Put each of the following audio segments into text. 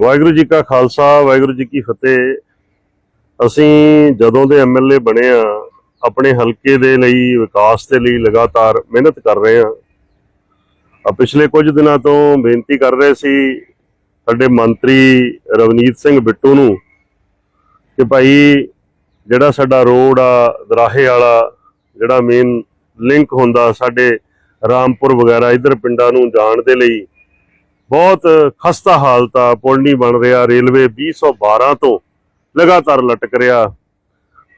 ਵਾਹਿਗੁਰੂ ਜੀ ਕਾ ਖਾਲਸਾ, ਵਾਹਿਗੁਰੂ ਜੀ ਕੀ ਫਤਿਹ। ਅਸੀਂ ਜਦੋਂ ਦੇ ਐਮਐਲਏ ਬਣੇ ਆ, ਆਪਣੇ ਹਲਕੇ ਦੇ ਲਈ, ਵਿਕਾਸ ਦੇ ਲਈ ਲਗਾਤਾਰ ਮਿਹਨਤ ਕਰ ਰਹੇ ਆ। ਆ ਪਿਛਲੇ ਕੁਝ ਦਿਨਾਂ ਤੋਂ ਬੇਨਤੀ ਕਰ ਰਹੇ ਸੀ ਸਾਡੇ ਮੰਤਰੀ ਰਵਨੀਤ ਸਿੰਘ ਬਿੱਟੂ ਨੂੰ ਕਿ ਭਾਈ ਜਿਹੜਾ ਸਾਡਾ ਰੋਡ ਆ, ਦਰਾਹੇ ਵਾਲਾ, ਜਿਹੜਾ ਮੇਨ ਲਿੰਕ ਹੁੰਦਾ ਸਾਡੇ ਰਾਮਪੁਰ ਵਗੈਰਾ, ਇਧਰ ਪਿੰਡਾਂ ਨੂੰ ਜਾਣ ਦੇ ਲਈ ਬਹੁਤ ਖਸਤਾ ਹਾਲਤ ਆ ਪੁਲ ਨਹੀਂ ਬਣ ਰਿਹਾ। ਰੇਲਵੇ 2012 ਤੋਂ ਲਗਾਤਾਰ ਲਟਕ ਰਿਹਾ।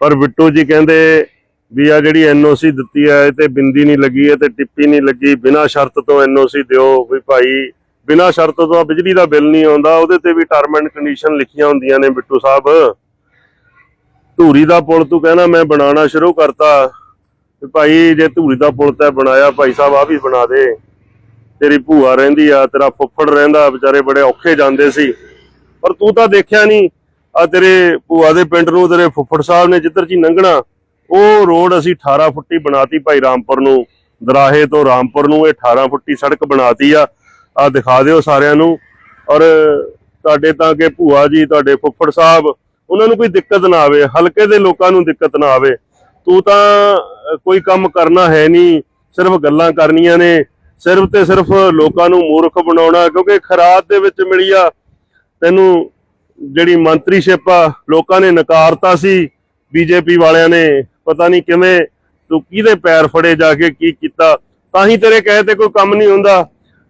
ਪਰ ਬਿੱਟੂ ਜੀ ਕਹਿੰਦੇ ਵੀ ਆ ਜਿਹੜੀ ਐਨਓਸੀ ਦਿੱਤੀ ਹੈ, ਇਹ ਤੇ ਬਿੰਦੀ ਨਹੀਂ ਲੱਗੀ, ਇਹ ਤੇ ਟਿੱਪੀ ਨਹੀਂ ਲੱਗੀ। ਬਿਨਾਂ ਸ਼ਰਤ ਤੋਂ ਐਨਓਸੀ ਦਿਓ ਵੀ ਭਾਈ, ਬਿਨਾਂ ਸ਼ਰਤ ਤੋਂ ਆ ਬਿਜਲੀ ਦਾ ਬਿੱਲ ਨਹੀਂ ਆਉਂਦਾ। ਉਹਦੇ ਤੇ ਵੀ ਟਰਮ ਐਂਡ ਕੰਡੀਸ਼ਨ ਲਿਖੀਆਂ ਹੁੰਦੀਆਂ ਨੇ ਬਿੱਟੂ ਸਾਹਿਬ। ਧੂਰੀ ਦਾ ਪੁਲ ਤੂੰ ਕਹਿੰਦਾ ਮੈਂ ਬਣਾਉਣਾ ਸ਼ੁਰੂ ਕਰਤਾ। ਵੀ ਭਾਈ, ਜੇ ਧੂਰੀ ਦਾ ਪੁਲ ਤੈਂ ਬਣਾਇਆ, ਭਾਈ ਸਾਹਿਬ ਆ ਵੀ ਬਣਾ ਦੇ। ਤੇਰੀ ਭੂਆ ਰਹਿੰਦੀ ਆ, ਤੇਰਾ ਫੁੱਫੜ ਰਹਿੰਦਾ, ਵਿਚਾਰੇ ਬੜੇ ਔਖੇ ਜਾਂਦੇ ਸੀ। ਪਰ ਤੂੰ ਤਾਂ ਦੇਖਿਆ ਨਹੀਂ ਆ ਤੇਰੇ ਭੂਆ ਦੇ ਪਿੰਡ ਨੂੰ, ਤੇਰੇ ਫੁੱਫੜ ਸਾਹਿਬ ਨੇ ਜਿੱਧਰ ਜੀ ਲੰਘਣਾ, ਉਹ ਰੋਡ ਅਸੀਂ 18 ਫੁੱਟੀ ਬਣਾਤੀ ਭਾਈ ਰਾਮਪੁਰ ਨੂੰ। ਦਰਾਹੇ ਤੋਂ ਰਾਮਪੁਰ ਨੂੰ ਇਹ 18 ਫੁੱਟੀ ਸੜਕ ਬਣਾਤੀ ਆ। ਆ ਦਿਖਾ ਦਿਓ ਸਾਰਿਆਂ ਨੂੰ। ਔਰ ਤੁਹਾਡੇ ਤਾਂ ਕਿ ਭੂਆ ਜੀ, ਤੁਹਾਡੇ ਫੁੱਫੜ ਸਾਹਿਬ, ਉਹਨਾਂ ਨੂੰ ਕੋਈ ਦਿੱਕਤ ਨਾ ਆਵੇ, ਹਲਕੇ ਦੇ ਲੋਕਾਂ ਨੂੰ ਦਿੱਕਤ ਨਾ ਆਵੇ। ਤੂੰ ਤਾਂ ਕੋਈ ਕੰਮ ਕਰਨਾ ਹੈ ਨਹੀਂ ਸਿਰਫ ਗੱਲਾਂ ਕਰਨੀਆਂ ਨੇ। ਸਿਰਫ ਤੇ ਸਿਰਫ ਲੋਕਾਂ ਨੂੰ ਮੂਰਖ ਬਣਾਉਣਾ, ਕਿਉਂਕਿ ਖਰਾਤ ਦੇ ਵਿੱਚ ਮਿਲੀ ਆ ਤੈਨੂੰ ਜਿਹੜੀ ਮੰਤਰੀਸ਼ਿਪ ਆ, ਲੋਕਾਂ ਨੇ ਨਕਾਰਤਾ ਸੀ, ਬੀਜੇਪੀ ਵਾਲਿਆਂ ਨੇ, ਪਤਾ ਨਹੀਂ ਕਿਵੇਂ ਤੂੰ ਕਿਹਦੇ ਪੈਰ ਫੜੇ ਜਾ ਕੇ ਕੀ ਕੀਤਾ, ਤਾਂ ਹੀ ਤੇਰੇ ਕਹੇ ਤੇ ਕੋਈ ਕੰਮ ਨਹੀਂ ਹੁੰਦਾ।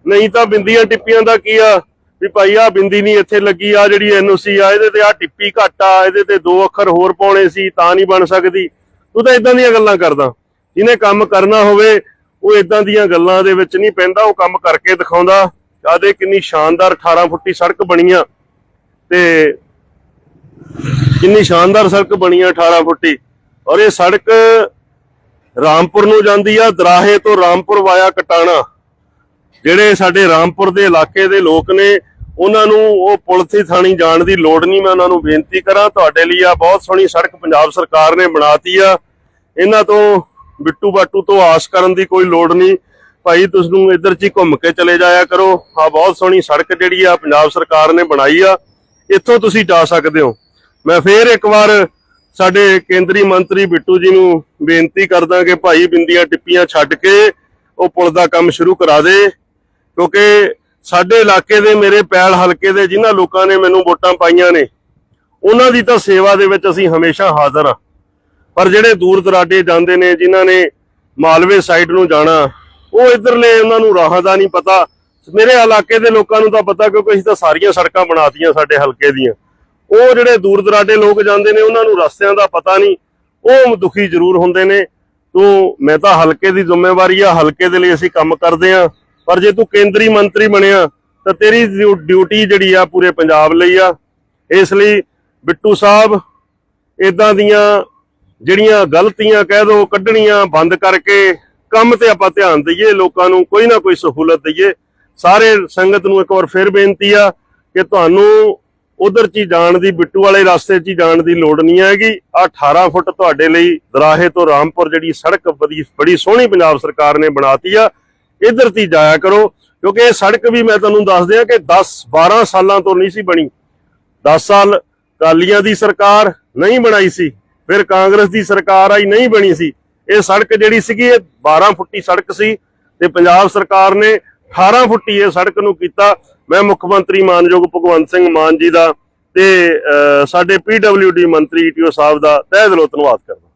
ਨਹੀਂ ਤਾਂ ਬਿੰਦੀਆਂ ਟਿੱਪੀਆਂ ਦਾ ਕੀ ਆ? ਵੀ ਭਾਈ ਆ ਬਿੰਦੀ ਨਹੀਂ ਇੱਥੇ ਲੱਗੀ ਆ ਜਿਹੜੀ ਐਨਓਸੀ ਆ, ਇਹਦੇ ਤੇ ਆ ਟਿੱਪੀ ਘੱਟ ਆ, ਇਹਦੇ ਤੇ ਦੋ ਅੱਖਰ ਹੋਰ ਪਾਉਣੇ ਸੀ, ਤਾਂ ਨਹੀਂ ਬਣ ਸਕਦੀ। ਤੂੰ ਤਾਂ ਇਦਾਂ ਦੀਆਂ ਗੱਲਾਂ ਕਰਦਾ। ਜਿਹਨੇ ਕੰਮ ਕਰਨਾ ਹੋਵੇ ਉਹ ਇਦਾਂ ਦੀਆਂ ਗੱਲਾਂ ਦੇ ਵਿੱਚ ਨਹੀਂ ਪੈਂਦਾ, ਉਹ ਕੰਮ ਕਰਕੇ ਦਿਖਾਉਂਦਾ। ਆਦੇ ਕਿੰਨੀ ਸ਼ਾਨਦਾਰ 18 ਫੁੱਟੀ ਸੜਕ ਬਣੀ ਆ ਤੇ ਕਿੰਨੀ ਸ਼ਾਨਦਾਰ ਸੜਕ ਬਣੀ ਆ 18 ਫੁੱਟੀ। ਔਰ ਇਹ ਸੜਕ ਰਾਮਪੁਰ ਨੂੰ ਜਾਂਦੀ ਆ, ਦਰਾਹੇ ਤੋਂ ਰਾਮਪੁਰ ਵਾਇਆ ਕਟਾਣਾ। ਜਿਹੜੇ ਸਾਡੇ ਰਾਮਪੁਰ ਦੇ ਇਲਾਕੇ ਦੇ ਲੋਕ ਨੇ, ਉਹਨਾਂ ਨੂੰ ਉਹ ਪੁਲਿਸ ਥਾਣੀ ਜਾਣ ਦੀ ਲੋੜ ਨਹੀਂ। ਮੈਂ ਉਹਨਾਂ ਨੂੰ ਬੇਨਤੀ ਕਰਾਂ, ਤੁਹਾਡੇ ਲਈ ਆ ਬਹੁਤ ਸੋਹਣੀ ਸੜਕ ਪੰਜਾਬ ਸਰਕਾਰ ਨੇ ਬਣਾਤੀ ਆ। ਇਹਨਾਂ ਤੋਂ ਬਿੱਟੂ ਬਾਟੂ ਤੋਂ ਆਸ ਕਰਨ ਦੀ ਕੋਈ ਲੋੜ ਨਹੀਂ। ਭਾਈ, ਤੁਸੀਂ ਨੂੰ ਇੱਧਰ ਚ ਹੀ ਘੁੰਮ ਕੇ ਚਲੇ ਜਾਇਆ ਕਰੋ। ਆ ਬਹੁਤ ਸੋਹਣੀ ਸੜਕ ਜਿਹੜੀ ਆ ਪੰਜਾਬ ਸਰਕਾਰ ਨੇ ਬਣਾਈ ਆ। ਇੱਥੋਂ ਤੁਸੀਂ ਜਾ ਸਕਦੇ ਹੋ। ਮੈਂ ਫੇਰ ਇੱਕ ਵਾਰ ਸਾਡੇ ਕੇਂਦਰੀ ਮੰਤਰੀ ਬਿੱਟੂ ਜੀ ਨੂੰ ਬੇਨਤੀ ਕਰਦਾ ਕਿ ਭਾਈ ਬਿੰਦੀਆਂ ਟਿੱਪੀਆਂ ਛੱਡ ਕੇ ਉਹ ਪੁਲ ਦਾ ਕੰਮ ਸ਼ੁਰੂ ਕਰਾ ਦੇ। ਕਿਉਂਕਿ ਸਾਡੇ ਇਲਾਕੇ ਦੇ ਮੇਰੇ ਪੈਲ ਹਲਕੇ ਦੇ ਜਿਨ੍ਹਾਂ ਲੋਕਾਂ ਨੇ ਮੈਨੂੰ ਵੋਟਾਂ ਪਾਈਆਂ ਨੇ, ਉਹਨਾਂ ਦੀ ਤਾਂ ਸੇਵਾ ਦੇ ਵਿੱਚ ਅਸੀਂ ਹਮੇਸ਼ਾ ਹਾਜ਼ਰ ਆ ਪਰ ਜਿਹੜੇ ਦੂਰ ਦਰਾਡੇ ਜਾਂਦੇ ਨੇ, ਜਿਨ੍ਹਾਂ ਨੇ ਮਾਲਵੇ ਸਾਈਡ ਨੂੰ ਜਾਣਾ, ਉਹ ਇਧਰਲੇ ਉਹਨਾਂ ਨੂੰ ਰਾਹਾਂ ਦਾ ਨਹੀਂ ਪਤਾ। ਮੇਰੇ ਇਲਾਕੇ ਦੇ ਲੋਕਾਂ ਨੂੰ ਤਾਂ ਪਤਾ, ਕਿਉਂਕਿ ਅਸੀਂ ਤਾਂ ਸਾਰੀਆਂ ਸੜਕਾਂ ਬਣਾਤੀਆਂ ਸਾਡੇ ਹਲਕੇ ਦੀਆਂ। ਉਹ ਜਿਹੜੇ ਦੂਰ ਦਰਾਡੇ ਲੋਕ ਜਾਂਦੇ ਨੇ, ਉਹਨਾਂ ਨੂੰ ਰਸਤਿਆਂ ਦਾ ਪਤਾ ਨਹੀਂ। ਉਹ ਦੁਖੀ ਜ਼ਰੂਰ ਹੁੰਦੇ ਨੇ। ਤੂੰ ਮੈਂ ਤਾਂ ਹਲਕੇ ਦੀ ਜ਼ਿੰਮੇਵਾਰੀ ਆ, ਹਲਕੇ ਦੇ ਲਈ ਅਸੀਂ ਕੰਮ ਕਰਦੇ ਆ ਪਰ ਜੇ ਤੂੰ ਕੇਂਦਰੀ ਮੰਤਰੀ ਬਣਿਆ, ਤਾਂ ਤੇਰੀ ਡਿਊ- ਡਿਊਟੀ ਜਿਹੜੀ ਆ ਪੂਰੇ ਪੰਜਾਬ ਲਈ ਆ। ਇਸ ਲਈ ਬਿੱਟੂ ਸਾਹਿਬ ਇਦਾਂ ਦੀਆਂ ਜਿਹੜੀਆਂ ਗਲਤੀਆਂ ਕਹਿ ਦੋ, ਕੱਢਣੀਆਂ ਬੰਦ ਕਰਕੇ ਕੰਮ ਤੇ ਆਪਾਂ ਧਿਆਨ ਦਈਏ, ਲੋਕਾਂ ਨੂੰ ਕੋਈ ਨਾ ਕੋਈ ਸਹੂਲਤ ਦਈਏ। ਸਾਰੇ ਸੰਗਤ ਨੂੰ ਇੱਕ ਵਾਰ ਫਿਰ ਬੇਨਤੀ ਆ ਕਿ ਤੁਹਾਨੂੰ ਉਧਰ ਚ ਹੀ ਜਾਣ ਦੀ, ਬਿੱਟੂ ਵਾਲੇ ਰਸਤੇ ਚ ਹੀ ਜਾਣ ਦੀ ਲੋੜ ਨਹੀਂ ਹੈਗੀ। ਆ 18 ਫੁੱਟ ਤੁਹਾਡੇ ਲਈ ਦਰਾਹੇ ਤੋਂ ਰਾਮਪੁਰ ਜਿਹੜੀ ਸੜਕ ਬੜੀ ਬੜੀ ਸੋਹਣੀ ਪੰਜਾਬ ਸਰਕਾਰ ਨੇ ਬਣਾਤੀ ਆ, ਇਧਰ ਤੀ ਜਾਇਆ ਕਰੋ, ਕਿਉਂਕਿ ਇਹ ਸੜਕ ਵੀ ਮੈਂ ਤੁਹਾਨੂੰ ਦੱਸ ਦਿਆਂ ਕਿ 10 12 ਸਾਲਾਂ ਤੋਂ ਨਹੀਂ ਸੀ ਬਣੀ। 10 ਸਾਲ ਕਾਲੀਆਂ ਦੀ ਸਰਕਾਰ ਨਹੀਂ ਬਣਾਈ ਸੀ। ਫਿਰ ਕਾਂਗਰਸ ਦੀ ਸਰਕਾਰ ਆਈ ਨਹੀਂ ਬਣੀ ਸੀ। ਇਹ ਸੜਕ ਜਿਹੜੀ ਸੀਗੀ ਇਹ 12 ਫੁੱਟੀ ਸੜਕ ਸੀ ਤੇ ਪੰਜਾਬ ਸਰਕਾਰ ਨੇ 18 ਫੁੱਟੀ ਇਹ ਸੜਕ ਨੂੰ ਕੀਤਾ। ਮੈਂ ਮੁੱਖ ਮੰਤਰੀ ਮਾਨਯੋਗ ਭਗਵੰਤ ਸਿੰਘ ਮਾਨ ਜੀ ਦਾ ਤੇ ਅਹ, ਸਾਡੇ ਪੀਡਬਲਯੂਡੀ ਮੰਤਰੀ ਈਟੀਓ ਸਾਹਿਬ ਦਾ ਤਹਿ ਦਿਲੋਂ ਧੰਨਵਾਦ ਕਰਦਾ।